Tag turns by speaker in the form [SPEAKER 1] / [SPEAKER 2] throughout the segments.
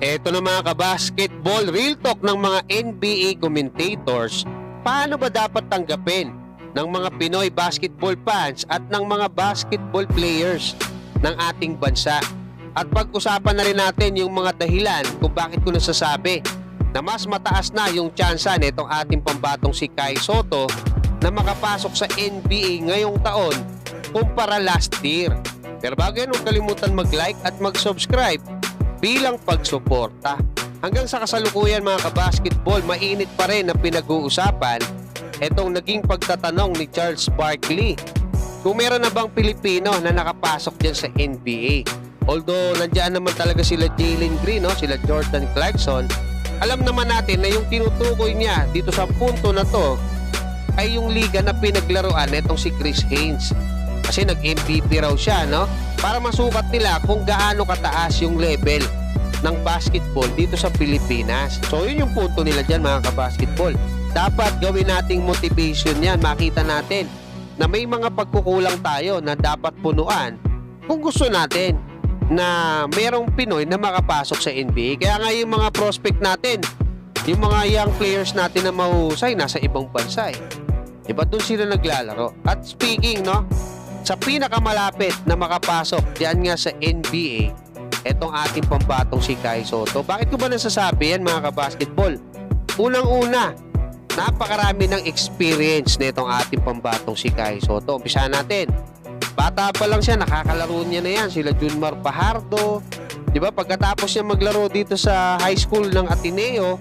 [SPEAKER 1] Eto na mga kabasketball, real talk ng mga NBA commentators. Paano ba dapat tanggapin ng mga Pinoy basketball fans at ng mga basketball players ng ating bansa? At pag-usapan na rin natin yung mga dahilan kung bakit ko nasasabi na mas mataas na yung tsansa nitong ating pambatong si Kai Soto na makapasok sa NBA ngayong taon kumpara last year. Pero bago yan, huwag kalimutan mag-like at mag-subscribe bilang pagsuporta. Hanggang sa kasalukuyan mga kabasketball, mainit pa rin ang pinag-uusapan itong naging pagtatanong ni Charles Barkley kung meron na bang Pilipino na nakapasok dyan sa NBA. Although nandiyan naman talaga sila Jalen Green, no? sila Jordan Clarkson, alam naman natin na yung tinutukoy niya dito sa punto na to ay yung liga na pinaglaruan nitong si Chris Haynes. Kasi nag-MVP raw siya, no? Para masukat nila kung gaano kataas yung level ng basketball dito sa Pilipinas. So, yun yung punto nila dyan, mga kabasketball. Dapat gawin nating motivation yan. Makita natin na may mga pagkukulang tayo na dapat punuan kung gusto natin na merong Pinoy na makapasok sa NBA. Kaya nga yung mga prospect natin, yung mga young players natin na mahusay, nasa ibang bansa eh. Diba doon sila naglalaro? At speaking, no, sa pinakamalapit na makapasok diyan nga sa NBA, etong ating pambatong si Kai Soto. Bakit ko ba nasasabi yan mga kabasketball? Unang-una, napakarami ng experience nitong ating pambatong si Kai Soto. Umpisa natin. Bata pa lang siya, nakakalaro niya na yan. Sila Junmar Pajardo. Di ba? Pagkatapos niya maglaro dito sa high school ng Ateneo,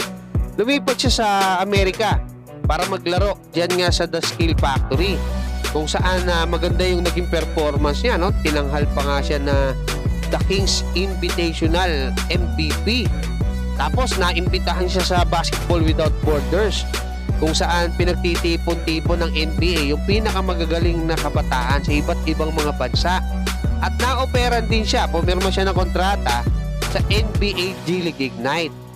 [SPEAKER 1] lumipat siya sa Amerika para maglaro diyan nga sa The Skill Factory kung saan na maganda yung naging performance niya no? Tinanghal pa nga siya na The Kings Invitational MVP tapos naimbitahan siya sa Basketball Without Borders kung saan pinagtitipon-tipon ng NBA yung pinakamagagaling na kabataan sa iba't ibang mga bansa. At naoperan din siya pumirma siya ng kontrata sa NBA G League Ignite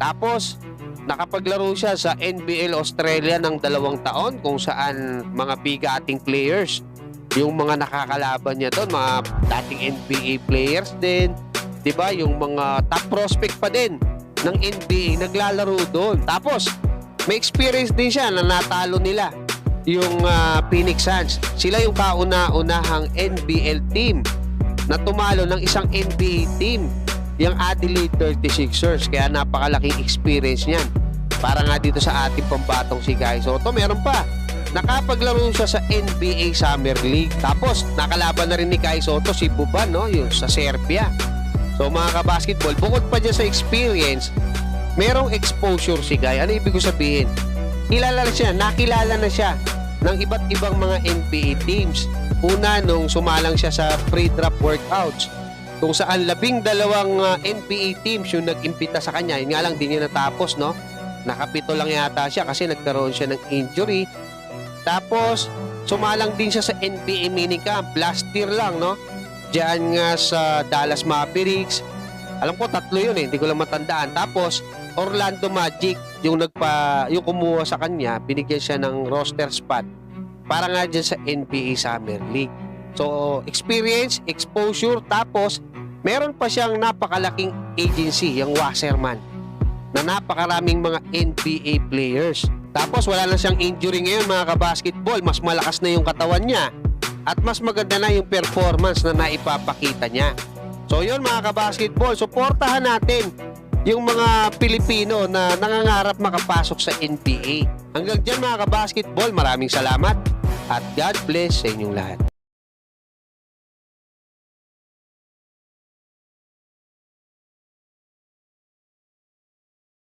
[SPEAKER 1] tapos nakapaglaro siya sa NBL Australia ng dalawang taon kung saan mga bigating players yung mga nakakalaban niya doon, mga dating NBA players din, 'di ba? Yung mga top prospect pa din ng NBA naglalaro doon. Tapos may experience din siya na natalo nila yung ah, Phoenix Suns. Sila yung kauna-unahang NBL team na tumalo ng isang NBA team yung Adelaide 36ers. Kaya napakalaking experience niyan. Para nga dito sa ating pambatong si Guy Soto, meron pa. Nakapaglaro siya sa NBA Summer League. Tapos, nakalaban na rin ni Kai Soto si Buban, no? Yung sa Serbia. So, mga kabasketball, bukod pa dyan sa experience, merong exposure si Guy. Ano ibig ko sabihin? Kilala na siya, nakilala na siya ng iba't ibang mga NBA teams. Una, nung sumalang siya sa pre-draft workouts kung saan labing dalawang uh, NBA teams yung nag-impita sa kanya. Yun nga lang, di niya natapos, no? Nakapito lang yata siya kasi nagkaroon siya ng injury. Tapos, sumalang din siya sa NBA minicamp. Last year lang, no? Diyan nga sa Dallas Mavericks. Alam ko, tatlo yun eh. Hindi ko lang matandaan. Tapos, Orlando Magic, yung nagpa, yung kumuha sa kanya, binigyan siya ng roster spot para nga dyan sa NBA Summer League. So, experience, exposure, tapos meron pa siyang napakalaking agency, yung Wasserman, na napakaraming mga NBA players. Tapos wala na siyang injury ngayon mga kabasketball, mas malakas na yung katawan niya at mas maganda na yung performance na naipapakita niya. So yun mga kabasketball, suportahan natin yung mga Pilipino na nangangarap makapasok sa NBA. Hanggang dyan mga kabasketball, maraming salamat at God bless sa inyong lahat.